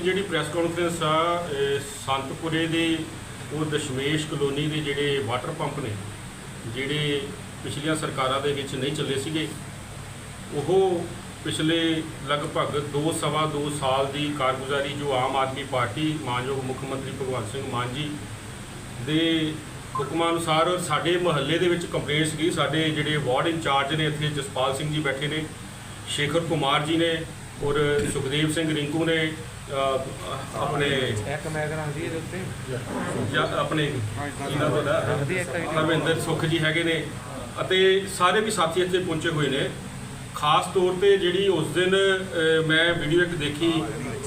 ਜਿਹੜੀ press conference ਆ, ਇਹ ਸੰਤਪੁਰੇ ਦੇ ਉਹ ਦਸ਼ਮੇਸ਼ ਕਲੋਨੀ ਦੇ ਜਿਹੜੇ ਵਾਟਰ ਪੰਪ ਨੇ, ਜਿਹੜੇ ਪਿਛਲੀਆਂ ਸਰਕਾਰਾਂ ਦੇ ਵਿੱਚ ਨਹੀਂ ਚੱਲੇ ਸੀਗੇ, ਉਹ ਪਿਛਲੇ ਲਗਭਗ 2 ਸਵਾ 2 ਸਾਲ ਦੀ ਕਾਰਗੁਜ਼ਾਰੀ ਜੋ ਆਮ ਆਦਮੀ ਪਾਰਟੀ ਮਾਨਯੋਗ ਮੁੱਖ ਮੰਤਰੀ ਭਗਵੰਤ ਸਿੰਘ ਮਾਨ ਜੀ ਦੇ ਹੁਕਮਾਂ ਅਨੁਸਾਰ ਸਾਡੇ ਮਹੱਲੇ ਦੇ ਵਿੱਚ ਕੰਪਲੇਂਟ ਸੀਗੀ। ਸਾਡੇ ਜਿਹੜੇ ਵਾਰਡ ਇੰਚਾਰਜ ਨੇ, ਇੱਥੇ ਜਸਪਾਲ ਸਿੰਘ ਜੀ ਬੈਠੇ ਨੇ, ਸ਼ੇਖਰ ਕੁਮਾਰ ਜੀ ਨੇ ਔਰ ਸੁਖਦੇਵ ਸਿੰਘ ਰਿੰਕੂ ਨੇ ਆਪਣੇ ਇੱਕ ਮੈਗ ਰੱਖਦੀ ਇਹਦੇ ਉੱਤੇ। ਜਾਂ ਆਪਣੇ ਇਹਨਾਂ ਤੁਹਾਡਾ ਰੱਖਦੀ ਇੱਕ ਹਰਵਿੰਦਰ ਸੁਖ ਜੀ ਹੈਗੇ ਨੇ ਅਤੇ ਸਾਰੇ ਵੀ ਸਾਥੀ ਇੱਥੇ ਪਹੁੰਚੇ ਹੋਏ ਨੇ। ਖਾਸ ਤੌਰ ਤੇ ਜਿਹੜੀ ਉਸ ਦਿਨ ਮੈਂ ਵੀਡੀਓ ਇੱਕ ਦੇਖੀ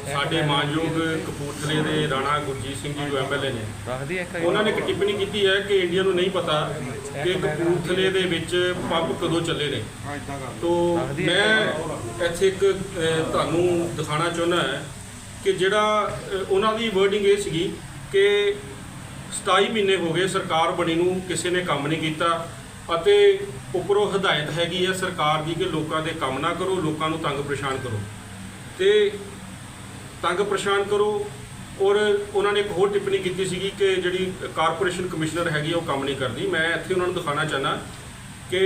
ਸਾਡੇ ਮਾਨਯੋਗ ਕਪੂਰਥਲੇ ਦੇ ਰਾਣਾ ਗੁਰਜੀਤ ਸਿੰਘ ਜੀ ਜੋ ਐਮਐਲਏ ਨੇ। ਉਹਨਾਂ ਨੇ ਇੱਕ ਟਿੱਪਣੀ ਕੀਤੀ ਹੈ ਕਿ ਇੰਡੀਆ ਨੂੰ ਨਹੀਂ ਪਤਾ ਕਿ ਕਪੂਰਥਲੇ ਦੇ ਵਿੱਚ ਪੰਪ ਕਦੋਂ ਚੱਲੇ ਨੇ। ਤੋ ਮੈਂ ਇੱਥੇ ਇੱਕ ਤੁਹਾਨੂੰ ਦਿਖਾਣਾ ਚਾਹੁੰਦਾ ਹੈ। ਕਿ ਜਿਹੜਾ ਉਹਨਾਂ ਦੀ ਵਰਡਿੰਗ ਇਹ ਸੀਗੀ ਕਿ 27 ਮਹੀਨੇ ਹੋ ਗਏ ਸਰਕਾਰ ਬਣੀ ਨੂੰ, ਕਿਸੇ ਨੇ ਕੰਮ ਨਹੀਂ ਕੀਤਾ ਅਤੇ ਉੱਪਰੋਂ ਹਦਾਇਤ ਹੈਗੀ ਹੈ ਸਰਕਾਰ ਦੀ ਕਿ ਲੋਕਾਂ ਦੇ ਕੰਮ ਨਾ ਕਰੋ, ਲੋਕਾਂ ਨੂੰ ਤੰਗ ਪਰੇਸ਼ਾਨ ਕਰੋ। ਤੇ ਤੰਗ ਪਰੇਸ਼ਾਨ ਕਰੋ ਔਰ ਉਹਨਾਂ ਨੇ ਇੱਕ ਹੋਰ ਟਿੱਪਣੀ ਕੀਤੀ ਸੀਗੀ ਕਿ ਜਿਹੜੀ ਕਾਰਪੋਰੇਸ਼ਨ ਕਮਿਸ਼ਨਰ ਹੈਗੀ ਉਹ ਕੰਮ ਨਹੀਂ ਕਰਦੀ। ਮੈਂ ਇੱਥੇ ਉਹਨਾਂ ਨੂੰ ਦਿਖਾਣਾ ਚਾਹਨਾ ਕਿ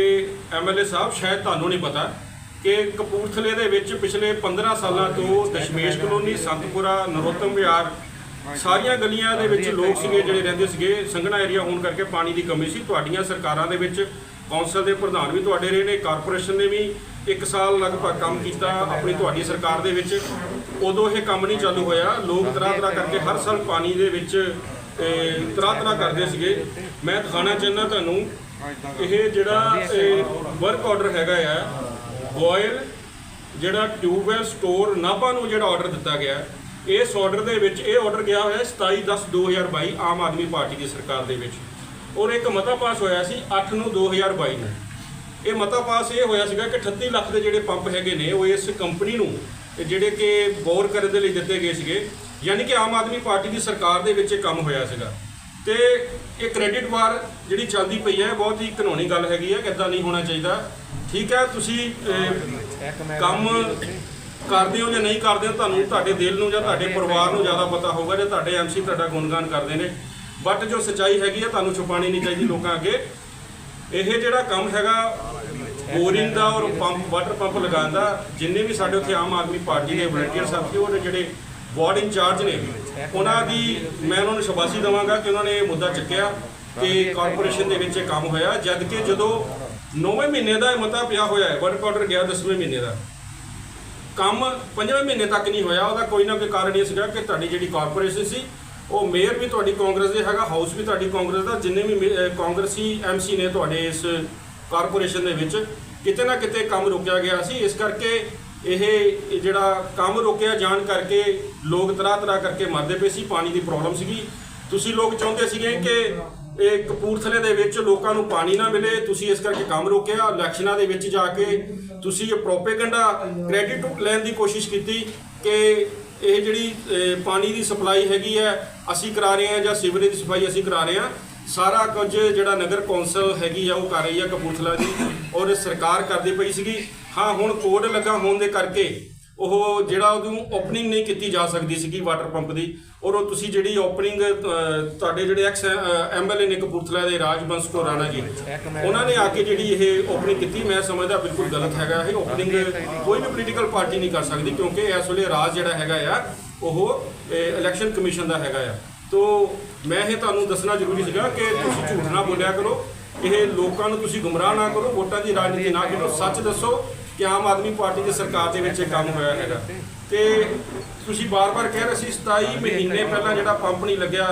ਐਮਐਲਏ ਸਾਹਿਬ, ਸ਼ਾਇਦ ਤੁਹਾਨੂੰ ਨਹੀਂ ਪਤਾ ਕਿ ਕਪੂਰਥਲੇ ਦੇ ਵਿੱਚ ਪਿਛਲੇ 15 ਸਾਲਾਂ ਤੋਂ ਦਸ਼ਮੇਸ਼ ਕਲੋਨੀ, ਸੰਤਪੁਰਾ, ਨਰੋਤਮ ਵਿਹਾਰ ਸਾਰੀਆਂ ਗਲੀਆਂ ਦੇ ਵਿੱਚ ਲੋਕ ਸੀਗੇ ਜਿਹੜੇ ਰਹਿੰਦੇ ਸੀਗੇ। ਸੰਘਣਾ ਏਰੀਆ ਹੋਣ ਕਰਕੇ ਪਾਣੀ ਦੀ ਕਮੀ ਸੀ। ਤੁਹਾਡੀਆਂ ਸਰਕਾਰਾਂ ਦੇ ਵਿੱਚ ਕੌਂਸਲ ਦੇ ਪ੍ਰਧਾਨ ਵੀ ਤੁਹਾਡੇ ਰਹੇ ਨੇ, ਕਾਰਪੋਰੇਸ਼ਨ ਨੇ ਵੀ ਇੱਕ ਸਾਲ ਲਗਭਗ ਕੰਮ ਕੀਤਾ ਆਪਣੀ ਤੁਹਾਡੀ ਸਰਕਾਰ ਦੇ ਵਿੱਚ। ਉਦੋਂ ਇਹ ਕੰਮ ਨਹੀਂ ਚਾਲੂ ਹੋਇਆ। ਲੋਕ ਤਰ੍ਹਾਂ ਤਰ੍ਹਾਂ ਕਰਕੇ ਹਰ ਸਾਲ ਪਾਣੀ ਦੇ ਵਿੱਚ ਤਰ੍ਹਾਂ ਤਰ੍ਹਾਂ ਕਰਦੇ ਸੀਗੇ। ਮੈਂ ਦਿਖਾਣਾ ਚਾਹੁੰਦਾ ਤੁਹਾਨੂੰ, ਇਹ ਜਿਹੜਾ ਵਰਕ ਆਰਡਰ ਹੈਗਾ ਆ ਬੋਇਲ, ਜਿਹੜਾ ਟਿਊਬਵੈਲ ਸਟੋਰ ਨਾਭਾ ਨੂੰ ਜਿਹੜਾ ਆਰਡਰ ਦਿੱਤਾ ਗਿਆ ਇਸ ਆਰਡਰ ਦੇ ਵਿੱਚ ਇਹ ਆਰਡਰ ਗਿਆ ਹੋਇਆ 27/10/2022 ਆਮ ਆਦਮੀ ਪਾਰਟੀ ਦੀ ਸਰਕਾਰ ਦੇ ਵਿੱਚ। ਔਰ ਇੱਕ ਮਤਾ ਪਾਸ ਹੋਇਆ ਸੀ 8 ਨੂੰ 2022 ਨੂੰ। ਇਹ ਮਤਾ ਪਾਸ ਇਹ ਹੋਇਆ ਸੀਗਾ ਕਿ 38 ਲੱਖ ਦੇ ਜਿਹੜੇ ਪੰਪ ਹੈਗੇ ਨੇ, ਉਹ ਇਸ ਕੰਪਨੀ ਨੂੰ, ਜਿਹੜੇ ਕਿ ਬੋਰ ਕਰਨ ਦੇ ਲਈ ਦਿੱਤੇ ਗਏ ਸੀਗੇ, ਯਾਨੀ ਕਿ ਆਮ ਆਦਮੀ ਪਾਰਟੀ ਦੀ ਸਰਕਾਰ ਦੇ ਵਿੱਚ ਇਹ ਕੰਮ ਹੋਇਆ ਸੀਗਾ। ਤੇ ਇਹ ਕ੍ਰੈਡਿਟ ਵਾਰ ਜਿਹੜੀ ਚੱਲਦੀ ਪਈ ਹੈ ਬਹੁਤ ਹੀ ਕਾਨੂੰਨੀ ਗੱਲ ਹੈਗੀ ਹੈ ਕਿ ਇਦਾਂ ਨਹੀਂ ਹੋਣਾ ਚਾਹੀਦਾ। ਠੀਕ ਹੈ ਤੁਸੀਂ ਅਹ, ਕੰਮ ਕਰਦੇ ਹੋ ਜਾਂ ਨਹੀਂ ਕਰਦੇ ਹੋ ਤੁਹਾਨੂੰ ਤੁਹਾਡੇ ਦਿਲ ਨੂੰ ਜਾਂ ਤੁਹਾਡੇ ਪਰਿਵਾਰ ਨੂੰ ਜ਼ਿਆਦਾ ਪਤਾ ਹੋਊਗਾ ਜਾਂ ਤੁਹਾਡੇ ਐਮਸੀ ਤੁਹਾਡਾ ਗੁਣਗਾਨ ਕਰਦੇ ਨੇ। ਬਟ ਜੋ ਸੱਚਾਈ ਹੈਗੀ ਹੈ ਤੁਹਾਨੂੰ ਛੁਪਾਣੀ ਨਹੀਂ ਚਾਹੀਦੀ ਲੋਕਾਂ ਅੱਗੇ। ਇਹ ਜਿਹੜਾ ਕੰਮ ਹੈਗਾ ਬੋਰਿੰਗ ਦਾ ਔਰ ਪੰਪ ਵਾਟਰ ਪੰਪ ਲਗਾਉਣ ਦਾ ਜਿੰਨੇ ਵੀ ਸਾਡੇ ਉੱਥੇ ਆਮ ਆਦਮੀ ਪਾਰਟੀ ਦੇ ਵਲੰਟੀਅਰ ਸਾਥੀ ਔਰ ਜਿਹੜੇ ਵਾਰਡ ਇੰਚਾਰਜ ਨੇ ਉਹਨਾਂ ਦੀ ਮੈਂ ਉਹਨਾਂ ਨੂੰ ਸ਼ਾਬਾਸ਼ੀ ਦਵਾਂਗਾ ਕਿ ਉਹਨਾਂ ਨੇ ਇਹ ਮੁੱਦਾ ਚੱਕਿਆ ਕਿ ਕਾਰਪੋਰੇਸ਼ਨ ਦੇ ਵਿੱਚ ਇਹ ਕੰਮ ਹੋਇਆ। ਜਦ ਕਿ ਜਦੋਂ 9ਵੇਂ ਮਹੀਨੇ ਦਾ ਇਹ ਮਤਾ ਪਿਆ ਹੋਇਆ ਹੈ ਵਰਕ ਆਰਡਰ ਗਿਆ 10ਵੇਂ ਮਹੀਨੇ ਦਾ। ਕੰਮ ਪੰਜਵੇਂ ਮਹੀਨੇ ਤੱਕ ਨਹੀਂ ਹੋਇਆ, ਉਹਦਾ ਕੋਈ ਨਾ ਕੋਈ ਕਾਰਨ ਇਹ ਸੀਗਾ ਕਿ ਤੁਹਾਡੀ ਜਿਹੜੀ ਕਾਰਪੋਰੇਸ਼ਨ ਸੀ, ਉਹ ਮੇਅਰ ਵੀ ਤੁਹਾਡੀ ਕਾਂਗਰਸ ਦੇ ਹੈਗਾ ਹਾਊਸ ਵੀ ਤੁਹਾਡੀ ਕਾਂਗਰਸ ਦਾ, ਜਿੰਨੇ ਵੀ ਮੇ- ਅਹ ਕਾਂਗਰਸੀ ਐਮਸੀ ਨੇ ਤੁਹਾਡੇ ਇਸ ਕਾਰਪੋਰੇਸ਼ਨ ਦੇ ਵਿੱਚ, ਕਿਤੇ ਨਾ ਕਿਤੇ ਕੰਮ ਰੋਕਿਆ ਗਿਆ ਸੀ। ਇਸ ਕਰਕੇ ਇਹ ਜਿਹੜਾ ਕੰਮ ਰੋਕਿਆ ਜਾਣ ਕਰਕੇ ਲੋਕ ਤਰ੍ਹਾਂ ਤਰ੍ਹਾਂ ਕਰਕੇ ਮਰਦੇ ਪਏ ਸੀ, ਪਾਣੀ ਦੀ ਪ੍ਰੋਬਲਮ ਸੀਗੀ। ਤੁਸੀਂ ਲੋਕ ਚਾਹੁੰਦੇ ਸੀਗੇ ਕਿ ਇਹ ਕਪੂਰਥਲੇ ਦੇ ਵਿੱਚ ਲੋਕਾਂ ਨੂੰ ਪਾਣੀ ਨਾ ਮਿਲੇ, ਤੁਸੀਂ ਇਸ ਕਰਕੇ ਕੰਮ ਰੋਕਿਆ ਇਲੈਕਸ਼ਨਾਂ ਦੇ ਵਿੱਚ ਜਾ ਕੇ ਤੁਸੀਂ ਇਹ ਪ੍ਰੋਪੇਗੈਂਡਾ ਕ੍ਰੈਡਿਟ ਲੈਣ ਦੀ ਕੋਸ਼ਿਸ਼ ਕੀਤੀ ਕਿ ਇਹ ਜਿਹੜੀ ਪਾਣੀ ਦੀ ਸਪਲਾਈ ਹੈਗੀ ਹੈ, ਅਸੀਂ ਕਰਾ ਰਹੇ ਹਾਂ ਜਾਂ ਸੀਵਰੇਜ ਦੀ ਸਫ਼ਾਈ ਅਸੀਂ ਕਰਾ ਰਹੇ ਹਾਂ। ਸਾਰਾ ਕੁਝ ਜਿਹੜਾ ਨਗਰ ਕੌਂਸਲ ਹੈਗੀ ਆ, ਉਹ ਕਰ ਰਹੀ ਆ ਕਪੂਰਥਲਾ ਦੀ ਔਰ ਸਰਕਾਰ ਕਰਦੀ ਪਈ ਸੀਗੀ। ਹਾਂ, ਹੁਣ ਕੋਡ ਲੱਗਾ ਹੋਣ ਦੇ ਕਰਕੇ ਉਹ ਜਿਹੜਾ ਉਹਨੂੰ ਓਪਨਿੰਗ ਨਹੀਂ ਕੀਤੀ ਜਾ ਸਕਦੀ ਸੀਗੀ ਵਾਟਰ ਪੰਪ ਦੀ। ਔਰ ਉਹ ਤੁਸੀਂ ਜਿਹੜੀ ਓਪਨਿੰਗ ਤੁਹਾਡੇ ਜਿਹੜੇ ਐਕਸ ਐਮਐਲਏ ਨੇ ਕਪੂਰਥਲਾ ਦੇ ਰਾਜਵੰਸ ਕੋ ਰਾਣਾ ਜੀ, ਉਹਨਾਂ ਨੇ ਆ ਕੇ ਜਿਹੜੀ ਇਹ ਓਪਨਿੰਗ ਕੀਤੀ, ਮੈਂ ਸਮਝਦਾ ਬਿਲਕੁਲ ਗਲਤ ਹੈਗਾ ਇਹ। ਓਪਨਿੰਗ ਕੋਈ ਵੀ ਪੋਲੀਟੀਕਲ ਪਾਰਟੀ ਨਹੀਂ ਕਰ ਸਕਦੀ ਕਿਉਂਕਿ ਇਸ ਵੇਲੇ ਰਾਜ ਜਿਹੜਾ ਹੈਗਾ ਆ, ਉਹ ਇਲੈਕਸ਼ਨ ਕਮਿਸ਼ਨ ਦਾ ਹੈਗਾ ਆ। ਤੋ ਮੈਂ ਇਹ ਤੁਹਾਨੂੰ ਦੱਸਣਾ ਜ਼ਰੂਰੀ ਸੀਗਾ ਕਿ ਤੁਸੀਂ ਝੂਠ ਨਾ ਬੋਲਿਆ ਕਰੋ। ਇਹ ਲੋਕਾਂ ਨੂੰ ਤੁਸੀਂ ਗੁੰਮਰਾਹ ਨਾ ਕਰੋ, ਵੋਟਾਂ ਦੀ ਰਾਜਨੀਤੀ ਨਾ ਕਰੋ ਸੱਚ ਦੱਸੋ ਕਿ ਆਮ ਆਦਮੀ ਪਾਰਟੀ ਦੀ ਸਰਕਾਰ ਦੇ ਵਿੱਚ ਇਹ ਕੰਮ ਹੋਇਆ ਹੈਗਾ। ਤੇ ਤੁਸੀਂ ਬਾਰ-ਬਾਰ ਕਹਿ ਰਹੇ ਸੀ 27 ਮਹੀਨੇ ਪਹਿਲਾਂ ਜਿਹੜਾ ਪੰਪ ਨਹੀਂ ਲੱਗਿਆ,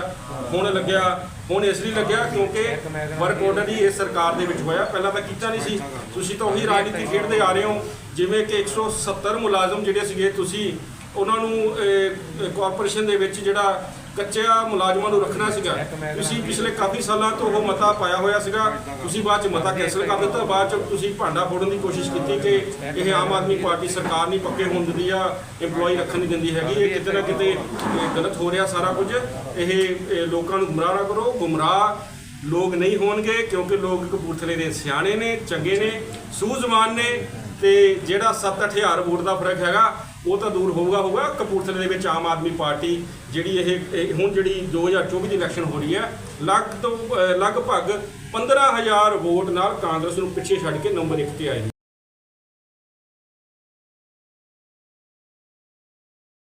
ਹੁਣ ਲੱਗਿਆ, ਹੁਣ ਇਸ ਲਈ ਲੱਗਿਆ ਕਿਉਂਕਿ ਵਰਕ ਆਰਡਰ ਹੀ ਇਸ ਸਰਕਾਰ ਦੇ ਵਿੱਚ ਹੋਇਆ। ਪਹਿਲਾਂ ਤਾਂ ਕੀਤਾ ਨਹੀਂ ਸੀ। ਤੁਸੀਂ ਤਾਂ ਉਹੀ ਰਾਜਨੀਤੀ ਖੇਡਦੇ ਆ ਰਹੇ ਹੋ, ਜਿਵੇਂ ਕਿ 170 ਮੁਲਾਜ਼ਮ ਜਿਹੜੇ ਸੀਗੇ, ਤੁਸੀਂ ਉਹਨਾਂ ਨੂੰ ਕਾਰਪੋਰੇਸ਼ਨ ਦੇ ਵਿੱਚ ਜਿਹੜਾ ਕੱਚਿਆ ਮੁਲਾਜ਼ਮਾਂ ਨੂੰ ਰੱਖਣਾ ਸੀਗਾ। ਤੁਸੀਂ ਪਿਛਲੇ ਕਾਫੀ ਸਾਲਾਂ ਤੋਂ ਉਹ ਮਤਾ ਪਾਇਆ ਹੋਇਆ ਸੀਗਾ। ਤੁਸੀਂ ਬਾਅਦ ਚ ਮਤਾ ਕੈਨਸਲ ਕਰ ਦਿੱਤਾ। ਬਾਅਦ ਚ ਤੁਸੀਂ ਭਾਂਡਾ ਫੋੜਨ ਦੀ ਕੋਸ਼ਿਸ਼ ਕੀਤੀ ਕਿ ਇਹ ਆਮ ਆਦਮੀ ਪਾਰਟੀ ਸਰਕਾਰ ਨਹੀਂ ਪੱਕੇ ਹੋਣ ਦਿੰਦੀ ਆ EMPLOYE ਰੱਖਣ ਨਹੀਂ ਦਿੰਦੀ ਹੈਗੀ। ਇਹ ਕਿਤੇ ਨਾ ਕਿਤੇ ਗਲਤ ਹੋ ਰਿਹਾ ਸਾਰਾ ਕੁਝ। ਇਹ ਇਹ ਲੋਕਾਂ ਨੂੰ ਗੁੰਮਰਾਹ ਨਾ ਕਰੋ। ਗੁੰਮਰਾਹ ਲੋਕ ਨਹੀਂ ਹੋਣਗੇ ਕਿਉਂਕਿ ਲੋਕ ਕਪੂਰਥਲੇ ਦੇ ਸਿਆਣੇ ਨੇ, ਚੰਗੇ ਨੇ, ਸੂਝਵਾਨ ਨੇ ਤੇ ਜਿਹੜਾ 7-8000 ਵੋਟ ਦਾ ਫ਼ਰਕ ਹੈਗਾ ਉਹ ਤਾਂ ਦੂਰ ਹੋਊਗਾ ਹੋਊਗਾ। ਕਪੂਰਥਲੇ ਦੇ ਵਿੱਚ ਆਮ ਆਦਮੀ ਪਾਰਟੀ ਜਿਹੜੀ ਇਹ ਹੁਣ ਜਿਹੜੀ 2024 ਦੀ ਇਲੈਕਸ਼ਨ ਹੋ ਰਹੀ ਹੈ, ਲੱਗ ਤੋਂ, ਅਹ, ਲਗਭਗ 15000 ਵੋਟ ਨਾਲ ਕਾਂਗਰਸ ਨੂੰ ਪਿੱਛੇ ਛੱਡ ਕੇ ਨੰਬਰ 1 ਤੇ ਆਈ